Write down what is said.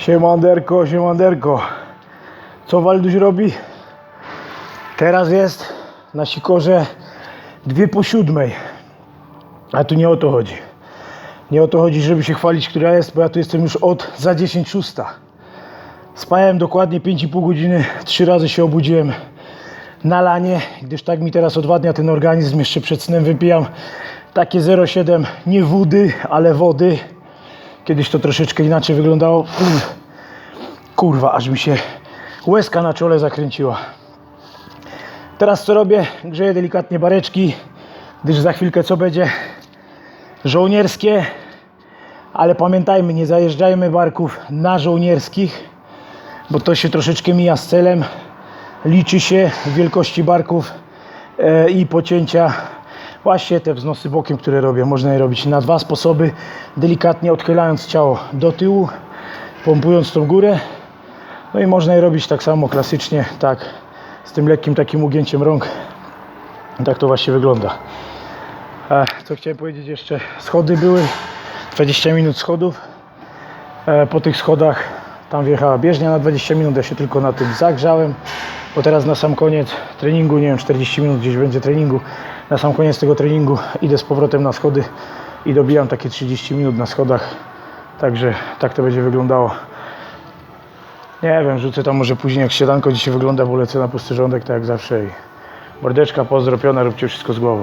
Siemanderko, siemanderko. Co Walduś robi? Teraz jest na sikorze dwie po siódmej. A tu nie o to chodzi. Nie o to chodzi, żeby się chwalić, która jest, bo ja tu jestem już od za 10 szósta. Spałem dokładnie 5,5 godziny, trzy razy się obudziłem na lanie, gdyż tak mi teraz odwadnia ten organizm. Jeszcze przed snem wypijam takie 0,7 nie wody, ale wody. Kiedyś to troszeczkę inaczej wyglądało. Kurwa, aż mi się łezka na czole zakręciła. Teraz co robię? Grzeję delikatnie bareczki, gdyż za chwilkę co będzie? Żołnierskie, ale pamiętajmy, nie zajeżdżajmy barków na żołnierskich, bo to się troszeczkę mija z celem. Liczy się wielkości barków e, i pocięcia. Właśnie te wznosy bokiem, które robię, można je robić na dwa sposoby. Delikatnie odchylając ciało do tyłu, pompując tą górę. No i można je robić tak samo klasycznie, tak, z tym lekkim takim ugięciem rąk. Tak to właśnie wygląda. E, co chciałem powiedzieć jeszcze? Schody były, 20 minut schodów. E, po tych schodach tam wjechała bieżnia na 20 minut, ja się tylko na tym zagrzałem. Bo teraz na sam koniec treningu, nie wiem, 40 minut gdzieś będzie treningu. Na sam koniec tego treningu idę z powrotem na schody i dobijam takie 30 minut na schodach. Także tak to będzie wyglądało. Nie wiem, rzucę tam może później jak śniadanko dzisiaj wygląda, bo lecę na pusty żołądek tak jak zawsze. I mordeczka pozdropiona, róbcie wszystko z głową.